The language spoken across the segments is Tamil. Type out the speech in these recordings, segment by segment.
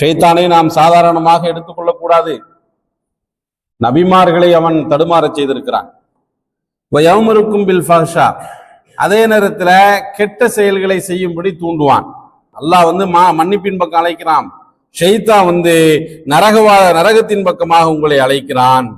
ஷைத்தானை நாம் சாதாரணமாக எடுத்துக்கொள்ளக்கூடாது. நபிமார்களை அவன் தடுமாறச் செய்திருக்கிறான். இருக்கும் பில் ஃபஹ்ஷா. அதே நேரத்தில் கெட்ட செயல்களை செய்யும்படி தூண்டுவான். அல்லாஹ் வந்து மா மன்னிப்பின் பக்கம் அழைக்கிறான். ஷெய்தா வந்து நரகவா நரகத்தின் பக்கமாக உங்களை அழைக்கிறான்.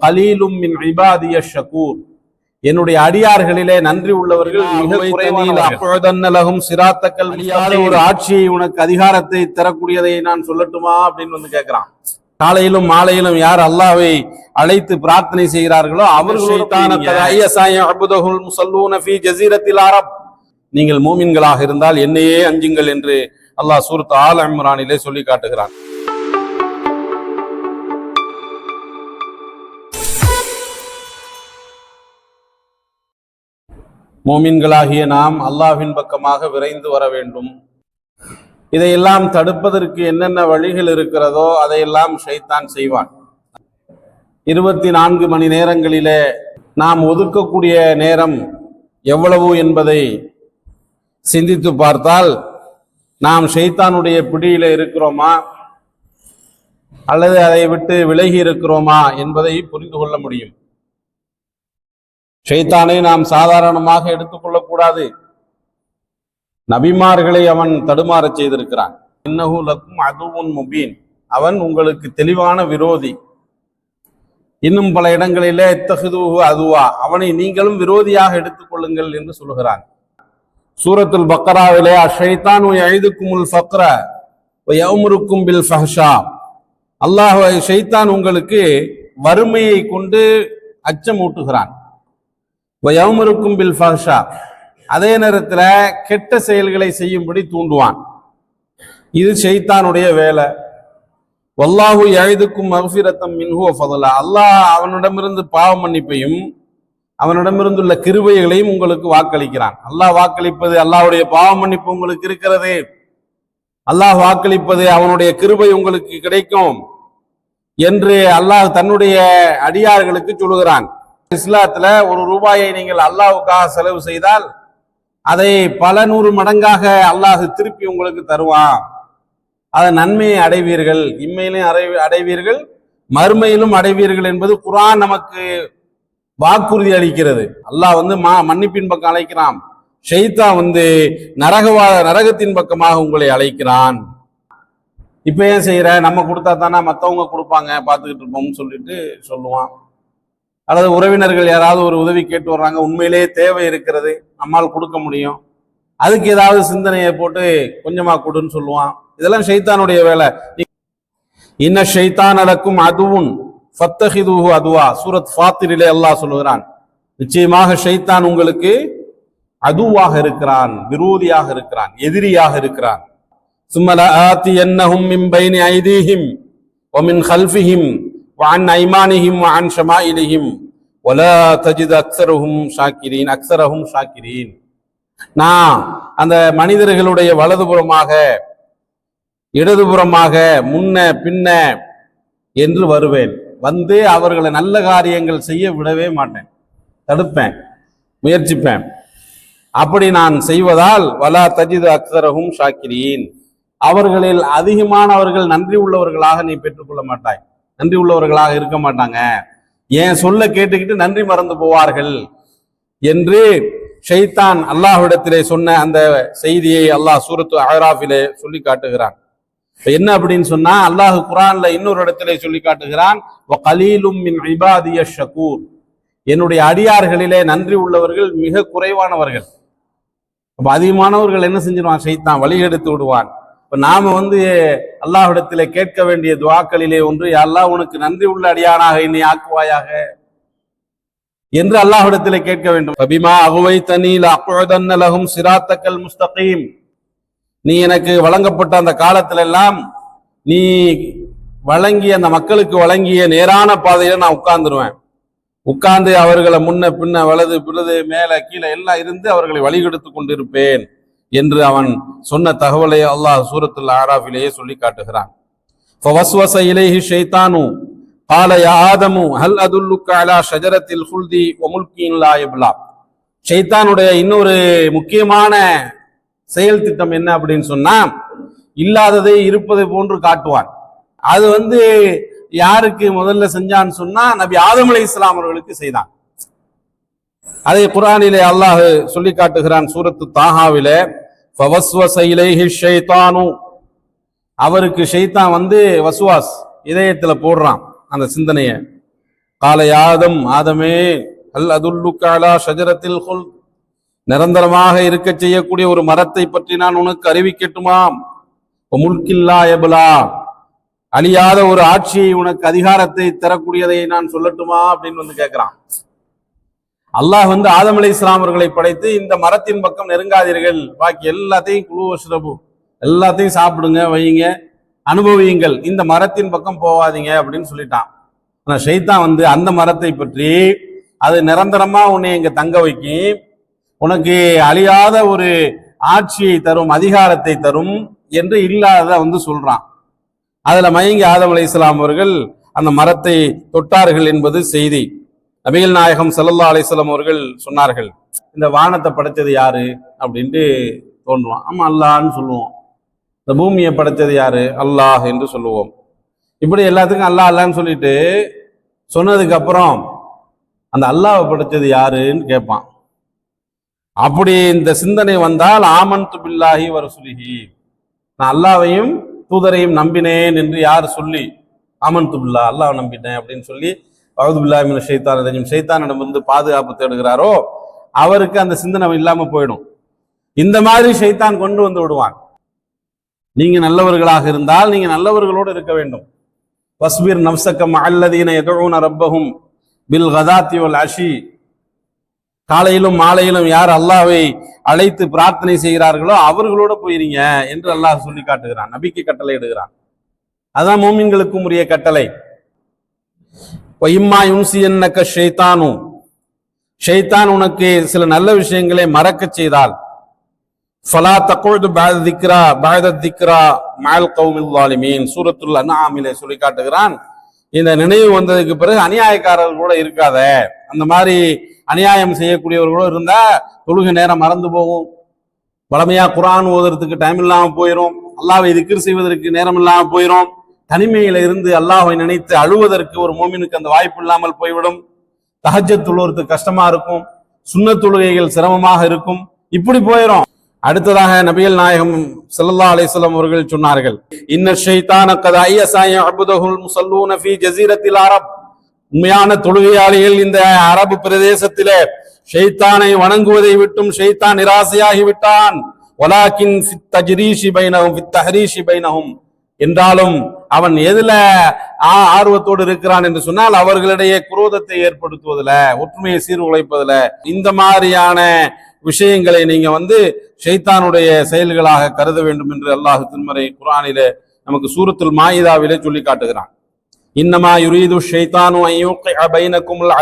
கலீலும் மின் ஐபாதிய ஷகூர். என்னுடைய அடியார்களிலே நன்றி உள்ளவர்கள் குறைவானவர்கள். சிராத்தக்கள் முடியாத ஒரு ஆட்சியை உனக்கு அதிகாரத்தை தரக்கூடியதை நான் சொல்லட்டுமா அப்படின்னு வந்து கேட்கிறான் காலையிலும் மாலையிலும் யார் அல்லாவை அழைத்து பிரார்த்தனை செய்கிறார்களோ அவர்கள் அரப் நீங்கள் மூமின்களாக இருந்தால் என்னையே அஞ்சுங்கள் என்று அல்லாஹ் சூரத் ஆல் இம்ரானிலே சொல்லி காட்டுகிறான். மோமின்களாகிய நாம் அல்லாஹ்வின் பக்கமாக விரைந்து வர வேண்டும். இதையெல்லாம் தடுப்பதற்கு என்னென்ன வழிகள் இருக்கிறதோ அதையெல்லாம் ஷைத்தான் செய்வான். இருபத்தி நான்கு மணி நேரங்களிலே நாம் ஒதுக்கக்கூடிய நேரம் எவ்வளவு என்பதை சிந்தித்து பார்த்தால் நாம் ஷைத்தானுடைய பிடியில இருக்கிறோமா? அல்லது அதை விட்டு விலகி இருக்கிறோமா என்பதை புரிந்து கொள்ள முடியும். ஷைத்தானை நாம் சாதாரணமாக எடுத்துக்கொள்ளக்கூடாது. நபிமார்களை அவன் தடுமாறச் செய்திருக்கிறான். இன்னஹு லக்கும் அதுவும் முபீன். அவன் உங்களுக்கு தெளிவான விரோதி. இன்னும் பல இடங்களிலே எத்தகுதுவு அதுவா. அவனை நீங்களும் விரோதியாக எடுத்துக்கொள்ளுங்கள் என்று சொல்கிறான். சூரத்துல் பக்கராவிலே அஷைத்தான் எழுதுக்குமுல் ஃபக்ர யவுமுருக்கும் பில் ஃபஹ்ஷா. அல்லாஹ் ஷைத்தான் உங்களுக்கு வறுமையை கொண்டு அச்சமூட்டுகிறான். யவுமுருக்கும் பில் ஃபாஷா அதே நேரத்தில் கெட்ட செயல்களை செய்யும்படி தூண்டுவான். இது செய்தானுடைய வேலை. வல்லாஹு எழுதுக்கும் மகஃபிரத்தம் மின்ஹோ ஃபதலா. அல்லாஹ் அவனிடமிருந்து பாவ மன்னிப்பையும் அவனிடமிருந்துள்ள கிருபைகளையும் உங்களுக்கு வாக்களிக்கிறான். அல்லாஹ் வாக்களிப்பது அல்லாஹுடைய பாவ மன்னிப்பு உங்களுக்கு இருக்கிறது. அல்லாஹ் வாக்களிப்பது அவனுடைய கிருபை உங்களுக்கு கிடைக்கும். என்று அல்லாஹ் தன்னுடைய அடியார்களுக்கு சொல்லுகிறான். இஸ்லாத்துல ஒரு ரூபாயை நீங்கள் அல்லாவுக்காக செலவு செய்தால் அதை பல நூறு மடங்காக அல்லாஹ் திருப்பி உங்களுக்கு தருவான். அதன் நன்மையை அடைவீர்கள் இம்மையிலும் அடை அடைவீர்கள் மறுமையிலும் அடைவீர்கள் என்பது குரான் நமக்கு வாக்குறுதி அளிக்கிறது. அல்லாஹ் வந்து மா மன்னிப்பின் பக்கம் அழைக்கிறான். ஷெய்தா வந்து நரகவா நரகத்தின் பக்கமாக உங்களை அழைக்கிறான். இப்ப ஏன் செய்யற? நம்ம கொடுத்தா தானே மற்றவங்க கொடுப்பாங்க பார்த்துக்கிட்டு இருப்போம்னு சொல்லிட்டு சொல்லுவான். அல்லது உறவினர்கள் யாராவது ஒரு உதவி கேட்டு வர்றாங்க உண்மையிலேயே தேவை இருக்கிறது நம்மால் கொடுக்க முடியும். அதுக்கு ஏதாவது சிந்தனையை போட்டு கொஞ்சமாக கொடுன்னு சொல்லுவான். இதெல்லாம் ஷைத்தானுடைய வேலை. இன்ன ஷைத்தான் நடக்கும் அதுவும் ஃபத்தஹிது அதுவா. சூரத் ஃபாத்திரிலே அல்லாஹ் சொல்லுகிறான். நிச்சயமாக ஷைத்தான் உங்களுக்கு அதுவாக இருக்கிறான் விரோதியாக இருக்கிறான் எதிரியாக இருக்கிறான். சும்மல ஆத்தி என்னஹும் மின் பைனி ஐதீஹிம் ஒமின் ஹல்ஃபிஹிம் وعن أيمانهم وعن شمائلهم ولا تجد أكثرهم شاكرين أكثرهم شاكرين நான் அந்த மனிதர்களுடைய வலதுபுறமாக இடதுபுறமாக முன்ன பின்ன என்று வருவேன் வந்து அவர்களை நல்ல காரியங்கள் செய்ய விடவே மாட்டேன் தடுப்பேன் முயற்சிப்பேன் அப்படி நான் செய்வதால் வலா தஜிது அக்சரகும் ஷாக்கிரீன் அவர்களில் அதிகமானவர்கள் நன்றி உள்ளவர்களாக நீ பெற்றுக்கொள்ள மாட்டாய் நன்றி உள்ளவர்களாக இருக்க மாட்டாங்க. ஏன் சொல்ல கேட்டுக்கிட்டு நன்றி மறந்து போவார்கள் என்று ஷைத்தான் அல்லாஹ்விடத்திலே சொன்ன அந்த செய்தியை அல்லாஹ் சூரத்து அஹராஃபிலே சொல்லி காட்டுகிறான். இப்ப என்ன அப்படின்னு சொன்னா அல்லாஹ் குரான்ல இன்னொரு இடத்திலே சொல்லி காட்டுகிறான் கலீலும் மின் என்னுடைய அடியார்களிலே நன்றி உள்ளவர்கள் மிக குறைவானவர்கள். அப்ப அதிகமானவர்கள் என்ன செஞ்சிருவான்? ஷைத்தான் வழி எடுத்து விடுவான். இப்போ நாம வந்து அல்லாஹிடத்தில் கேட்க வேண்டிய துவாக்களிலே ஒன்று அல்லாஹ் உனக்கு நன்றி உள்ள அடியானாக என்னை ஆக்குவாயாக? என்று அல்லாஹிடத்தில் கேட்க வேண்டும். அபிமா அகுவை தனியில் அப்புழதன்னலகும் சிராத்தக்கல் முஸ்தகீம். நீ எனக்கு வழங்கப்பட்ட அந்த காலத்துல எல்லாம் நீ வழங்கிய அந்த மக்களுக்கு வழங்கிய நேரான பாதையில நான் உட்கார்ந்துருவேன். உட்கார்ந்து அவர்களை முன்ன பின்ன வலது பிறது மேல கீழே எல்லாம் இருந்து அவர்களை வழிகெடுத்து கொண்டிருப்பேன். என்று அவன் சொன்ன தகவலை அல்லாஹ் சூரத்துல் ஆராஃபிலேயே சொல்லி காட்டுகிறான் فوسوس إليه الشيطان قال يا آدم هل أدلك على شجرة الخلد وملك لا يبلى ஷைத்தானுடைய இன்னொரு முக்கியமான செயல் திட்டம் என்ன அப்படின்னு சொன்னா இல்லாததை இருப்பதை போன்று காட்டுவான் அது வந்து யாருக்கு முதல்ல செஞ்சான்னு சொன்னா நபி ஆதம் அலை இஸ்லாம் அவர்களுக்கு செய்தான் அதை குரானிலே அல்லாஹ் சொல்லி காட்டுகிறான் சூரத்து தாஹாவிலே ஃபவஸ்வஸ இலைஹி ஷைத்தானு. அவருக்கு ஷைத்தான் வந்து வசுவாஸ் இதயத்துல போடுறான் அந்த சிந்தனைய. காலை ஆதம் ஆதமே அல் அதுல்லு காலா ஷஜரத்தில் ஹொல். நிரந்தரமாக இருக்க செய்யக்கூடிய ஒரு மரத்தை பற்றி நான் உனக்கு அறிவிக்கட்டுமாம். முல்கில்லா எபலா அழியாத ஒரு ஆட்சியை உனக்கு அதிகாரத்தை தரக்கூடியதை நான் சொல்லட்டுமா அப்படின்னு வந்து கேட்கிறான் அல்லாஹ் வந்து ஆதம் அலி இஸ்லாமர்களை படைத்து இந்த மரத்தின் பக்கம் நெருங்காதீர்கள். பாக்கி எல்லாத்தையும் குழு எல்லாத்தையும் சாப்பிடுங்க வையுங்க அனுபவியுங்கள். இந்த மரத்தின் பக்கம் போகாதீங்க அப்படின்னு சொல்லிட்டான். ஆனால் ஷைத்தான் வந்து அந்த மரத்தை பற்றி அது நிரந்தரமா உன்னை இங்க தங்க வைக்கும் உனக்கு அழியாத ஒரு ஆட்சியை தரும் அதிகாரத்தை தரும் என்று இல்லாத வந்து சொல்றான். அதுல மயங்கி ஆதம் அலி இஸ்லாம் அவர்கள் அந்த மரத்தை தொட்டார்கள் என்பது செய்தி. நபிகள் நாயகம் சல்லல்லா அலிஸ்லாம் அவர்கள் சொன்னார்கள் இந்த வானத்தை படைச்சது யாரு? அப்படின்ட்டு தோன்றுவான். ஆமாம் அல்லாஹ்னு சொல்லுவோம். இந்த பூமியை படைச்சது யாரு? அல்லாஹ் என்று சொல்லுவோம். இப்படி எல்லாத்துக்கும் அல்லாஹ் அல்லான்னு சொல்லிட்டு சொன்னதுக்கு அப்புறம் அந்த அல்லாவை படைச்சது யாருன்னு கேட்பான். அப்படி இந்த சிந்தனை வந்தால் ஆமன்து பில்லாஹி வரசுலிஹி நான் அல்லாவையும் தூதரையும் நம்பினேன் என்று யார் சொல்லி ஆமன்து பில்லா அல்லாஹ் நம்பினேன் அப்படின்னு சொல்லி அழுதுபில்லாமின் ஷைத்தான் ரஜிம். ஷைத்தானிடம் வந்து பாதுகாப்பு தேடுகிறாரோ அவருக்கு அந்த சிந்தனை இல்லாம போயிடும். இந்த மாதிரி ஷைத்தான் கொண்டு வந்து விடுவான். நீங்க நல்லவர்களாக இருந்தால் நீங்க நல்லவர்களோடு இருக்க வேண்டும். பஸ்பீர் நம்சக்கம் அல்லதீன எதோன ரப்பகும் பில் கதாத்தி அஷி. காலையிலும் மாலையிலும் யார் அல்லாவை அழைத்து பிரார்த்தனை செய்கிறார்களோ அவர்களோட போயிருங்க என்று அல்லாஹ் சொல்லி காட்டுகிறான். நபிக்கு கட்டளை இடுகிறான். அதான் மோமின்களுக்கும் உரிய கட்டளை. இம்மா யுன்சி என்னக்க ஷெய்தானு ஷெய்தான் உனக்கு சில நல்ல விஷயங்களை மறக்கச் செய்தால். ஃபலா தக்குழுது பாத திக்ரா பாத திக்ரா மால் கௌமில் வாலிமீன் சூரத்துல் அண்ணாமிலே சொல்லி காட்டுகிறான். இந்த நினைவு வந்ததுக்கு பிறகு அநியாயக்காரர்கள் கூட இருக்காத. அந்த மாதிரி அநியாயம் செய்யக்கூடியவர்களோ இருந்தா தொழுகை நேரம் மறந்து போகும். வளமையா குரான் ஓதுறதுக்கு டைம் இல்லாமல் போயிடும் அல்லாவை திக்ர் செய்வதற்கு நேரம் இல்லாமல் போயிடும் தனிமையில இருந்து அல்லாஹை நினைத்து அழுவதற்கு ஒரு மோமினுக்கு அந்த வாய்ப்பு இல்லாமல் போய்விடும். தஹஜ்ஜத் தொழுவதற்கு கஷ்டமா இருக்கும். சுண்ண தொழுகைகள் சிரமமாக இருக்கும். இப்படி போயிடும் அடுத்ததாக நபிகள் நாயகம் செல்லல்லா அலைஹி அவர்கள் சொன்னார்கள். இன்ன ஷைத்தான கதை ஐயசாய அபுதஹுல் முஸல்லூன ஃபீ ஜசீரத்தில் அரப். உண்மையான தொழுகையாளிகள் இந்த அரபு பிரதேசத்திலே ஷைத்தானை வணங்குவதை விட்டும் ஷைத்தான் நிராசையாகி விட்டான். ஒலாக்கின் ஃபித் தஜ்ரீஷி பைனகும் ஃபித் தஹரீஷி பைனகும் என்றாலும் அவன் எதுல ஆ- ஆர்வத்தோடு இருக்கிறான் என்று சொன்னால் அவர்களிடையே குரோதத்தை ஏற்படுத்துவதில் ஒற்றுமையை சீர்குலைப்பதில். இந்த மாதிரியான விஷயங்களை நீங்க வந்து ஷைத்தானுடைய செயல்களாக கருத வேண்டும் என்று அல்லாஹ் திருமறை குரானிலே நமக்கு சூரத்துல் மாயிதாவிலே சொல்லி காட்டுகிறான். இன்னமா யுரீது ஷைத்தானு அன் யூக்கிஅ பைனக்குமுல்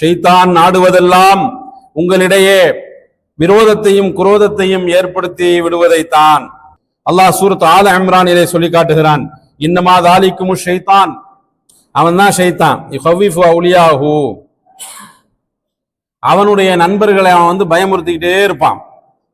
ஷைத்தான் நாடுவதெல்லாம் உங்களிடையே விரோதத்தையும் குரோதத்தையும் ஏற்படுத்தி விடுவதைத்தான் அல்லாஹ் சூரத் ஆல இம்ரானிலே சொல்லி காட்டுகிறான். இன்னமா தாலிக்கும் ஷைத்தான். அவன் தான் ஷைத்தான். யுஹவ்விஃபு அவனுடைய நண்பர்களை அவன் வந்து பயமுறுத்திக்கிட்டே இருப்பான்.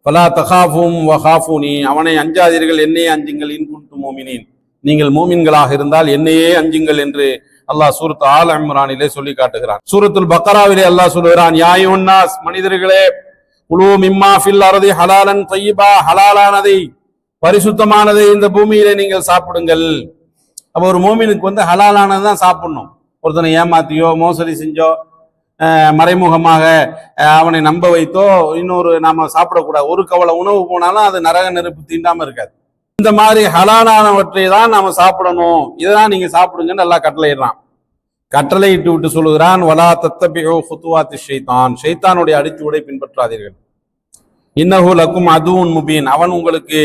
பலா தகாஃபும் வஹாஃபூனி அவனை அஞ்சாதீர்கள் என்னையே அஞ்சுங்கள் இன் மோமினின். நீங்கள் மோமின்களாக இருந்தால் என்னையே அஞ்சுங்கள் என்று அல்லாஹ் சூரத் ஆல் இம்ரானிலே சொல்லி காட்டுகிறான். சூரத்துல் பக்கராவிலே அல்லாஹ் சொல்லுகிறான் யாயுன்னாஸ் மனிதர்களே குழு மிம்மா ஃபில் அறதி ஹலாலன் தையிபா ஹலாலானதை பரிசுத்தமானதை இந்த பூமியில நீங்கள் சாப்பிடுங்கள். அப்போ ஒரு மோமினுக்கு வந்து ஹலாலானது தான் சாப்பிடணும். ஒருத்தனை ஏமாத்தியோ மோசடி செஞ்சோ மறைமுகமாக அவனை நம்ப வைத்தோ இன்னொரு நாம சாப்பிடக்கூடாது. ஒரு கவலை உணவு போனாலும் அது நரக நெருப்பு தீண்டாம இருக்காது. இந்த மாதிரி ஹலாலானவற்றை தான் நாம சாப்பிடணும். இதெல்லாம் நீங்க சாப்பிடுங்கன்னு நல்லா கட்டளையிடுறான். கட்டளையிட்டு விட்டு சொல்லுகிறான் வலா தத்தபியோ ஹுத்துவாத்தி ஷைத்தான் ஷைத்தானுடைய அடிச்சுவடை பின்பற்றாதீர்கள். இன்னஹு லக்கும் அதுவும் முபீன். அவன் உங்களுக்கு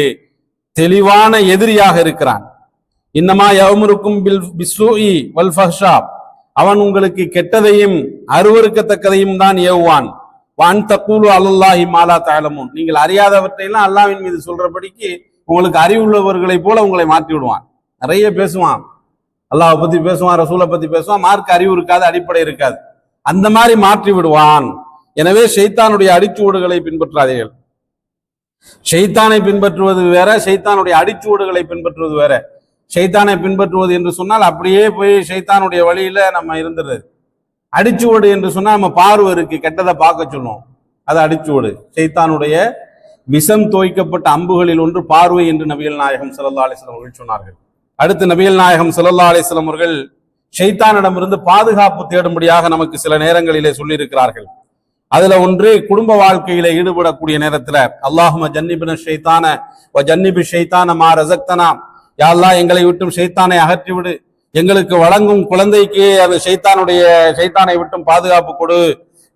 தெளிவான எதிரியாக இருக்கிறான். இன்னமா யவமுருக்கும் பில் பிஸ்ஸூஇ வல் ஃபஹ்ஷா. அவன் உங்களுக்கு கெட்டதையும் அருவருக்கத்தக்கதையும் தான் ஏவுவான். வான் தக்கூலு அல்லாஹி மாலா தாலமுன் நீங்கள் அறியாதவற்றையெல்லாம் அல்லாவின் மீது சொல்றபடிக்கு உங்களுக்கு அறிவுள்ளவர்களைப் போல உங்களை மாற்றி விடுவான் நிறைய பேசுவான். அல்லாஹ் பத்தி பேசுவான் ரசூலை பத்தி பேசுவான் மார்க் அறிவு இருக்காது அடிப்படை இருக்காது. அந்த மாதிரி மாற்றி விடுவான் எனவே ஷைத்தானுடைய அடிச்சூடுகளை பின்பற்றாதீர்கள். ஷைத்தானை பின்பற்றுவது வேற ஷைத்தானுடைய அடிச்சுவடுகளை பின்பற்றுவது வேற. ஷைத்தானை பின்பற்றுவது என்று சொன்னால் அப்படியே போய் ஷைத்தானுடைய வழியில நம்ம இருந்துடுறது அடிச்சுவடு என்று சொன்னால் நம்ம பார்வை இருக்கு கெட்டதை பார்க்க சொல்லுவோம். அது அடிச்சுவடு. ஷைத்தானுடைய விஷம் தோய்க்கப்பட்ட அம்புகளில் ஒன்று பார்வை என்று நபிகள் நாயகம் ஸல்லல்லாஹு அலைஹி அவர்கள் சொன்னார்கள். அடுத்து நபிகள் நாயகம் ஸல்லல்லாஹு அலைஹி அவர்கள் ஷைத்தானிடமிருந்து பாதுகாப்பு தேடும்படியாக நமக்கு சில நேரங்களிலே சொல்லியிருக்கிறார்கள். அதுல ஒன்று குடும்ப வாழ்க்கையில ஈடுபடக்கூடிய நேரத்துல அல்லாஹும ஜன்னிபின ஷைத்தான ஜன்னிபி ஷைத்தான மா ரசக்தனா யா எங்களை விட்டும் ஷைத்தானை அகற்றி விடு எங்களுக்கு வழங்கும் குழந்தைக்கு அது ஷைத்தானுடைய ஷைத்தானை விட்டும் பாதுகாப்பு கொடு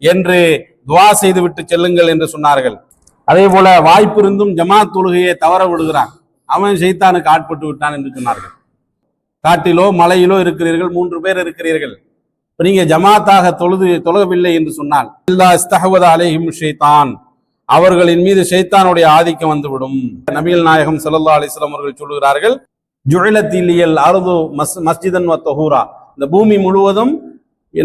என்று துவா செய்து விட்டு செல்லுங்கள் என்று சொன்னார்கள். அதே போல வாய்ப்பு இருந்தும் ஜமாத் தொழுகையை தவற விடுகிறான். அவன் ஷைத்தானுக்கு ஆட்பட்டு விட்டான் என்று சொன்னார்கள். காட்டிலோ மலையிலோ இருக்கிறீர்கள் மூன்று பேர் இருக்கிறீர்கள். இப்போ நீங்க ஜமாத்தாக தொழுது தொழவில்லை என்று சொன்னால் இல்லா இஸ்தஹவத அலைஹிம் ஷைத்தான். அவர்களின் மீது ஷைத்தானுடைய ஆதிக்கம் வந்துவிடும். நபிகள் நாயகம் சல்லா அலிஸ்லாம் அவர்கள் சொல்லுகிறார்கள் ஜுழலத்திலியல் அருது மஸ் மஸ்ஜிதன் வ தொஹூரா. இந்த பூமி முழுவதும்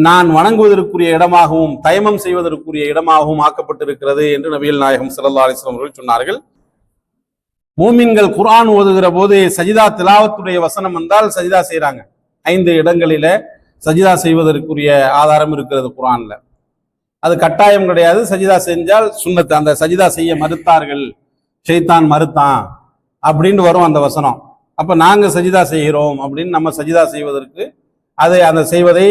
நான் வணங்குவதற்குரிய இடமாகவும் தயமம் செய்வதற்குரிய இடமாகவும் ஆக்கப்பட்டிருக்கிறது என்று நபிகள் நாயகம் சல்லா அலிஸ்லாம் அவர்கள் சொன்னார்கள். மூமின்கள் குரான் ஓதுகிற போது சஜிதா திலாவத்துடைய வசனம் வந்தால் சஜிதா செய்றாங்க. ஐந்து இடங்களில சஜிதா செய்வதற்குரிய ஆதாரம் இருக்கிறது குரானில். அது கட்டாயம் கிடையாது. சஜிதா செஞ்சால் சுண்ணத்து அந்த சஜிதா செய்ய மறுத்தார்கள் செய்தான் மறுத்தான் அப்படின்னு வரும் அந்த வசனம். அப்போ நாங்கள் சஜிதா செய்கிறோம் அப்படின்னு நம்ம சஜிதா செய்வதற்கு அதை அந்த செய்வதை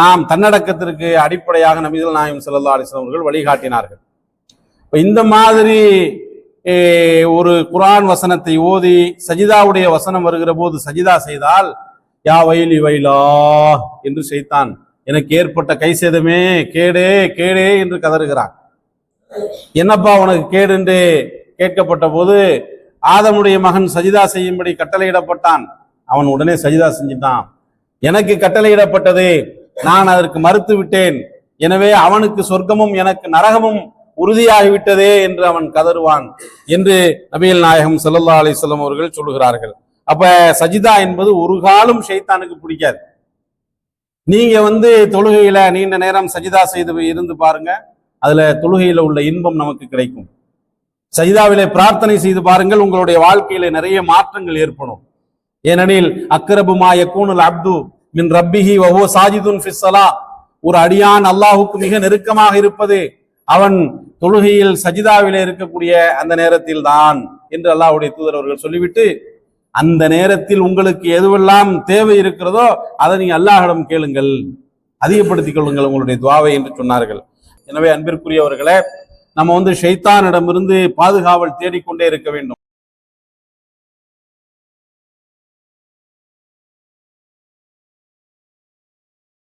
நாம் தன்னடக்கத்திற்கு அடிப்படையாக நபிகள் நாயம் ஸல்லல்லாஹு அலைஹி அவர்கள் வழிகாட்டினார்கள். இப்போ இந்த மாதிரி ஒரு குரான் வசனத்தை ஓதி சஜிதாவுடைய வசனம் வருகிற போது சஜிதா செய்தால் யா வயலி வைலா என்று செய்தான். எனக்கு ஏற்பட்ட கை சேதமே கேடே கேடே என்று கதறுகிறான். என்னப்பா உனக்கு கேடு என்று கேட்கப்பட்ட போது ஆதமுடைய மகன் சஜிதா செய்யும்படி கட்டளையிடப்பட்டான். அவன் உடனே சஜிதா செஞ்சிட்டான். எனக்கு கட்டளையிடப்பட்டது நான் அதற்கு மறுத்து விட்டேன். எனவே அவனுக்கு சொர்க்கமும் எனக்கு நரகமும் உறுதியாகிவிட்டதே என்று அவன் கதறுவான் என்று நபிகள் நாயகம் ஸல்லல்லாஹு அலிசல்லம் அவர்கள் சொல்லுகிறார்கள். அப்ப சஜிதா என்பது ஒரு காலம் ஷைத்தானுக்கு பிடிக்காது. நீங்க வந்து தொழுகையில நீண்ட நேரம் சஜிதா செய்து இருந்து பாருங்க அதுல தொழுகையில உள்ள இன்பம் நமக்கு கிடைக்கும். சஜிதாவிலே பிரார்த்தனை செய்து பாருங்கள் உங்களுடைய வாழ்க்கையில நிறைய மாற்றங்கள் ஏற்படும். ஏனெனில் அக்ரபுமா யக்கூனுல் அப்து மின் ரப்பிஹி வஹுவ சாஜிதுன் ஃபிஸ்ஸலா ஒரு அடியான் அல்லாஹுக்கு மிக நெருக்கமாக இருப்பது அவன் தொழுகையில் சஜிதாவிலே இருக்கக்கூடிய அந்த நேரத்தில் தான் என்று அல்லாஹ்வுடைய தூதர் அவர்கள் சொல்லிவிட்டு அந்த நேரத்தில் உங்களுக்கு எதுவெல்லாம் தேவை இருக்கிறதோ அதை நீங்க அல்லாஹிடம் கேளுங்கள். அதிகப்படுத்திக் கொள்ளுங்கள் உங்களுடைய துவாவை என்று சொன்னார்கள். எனவே அன்பிற்குரியவர்களே நம்ம வந்து ஷைத்தானிடமிருந்து பாதுகாவல் தேடிக்கொண்டே இருக்க வேண்டும்.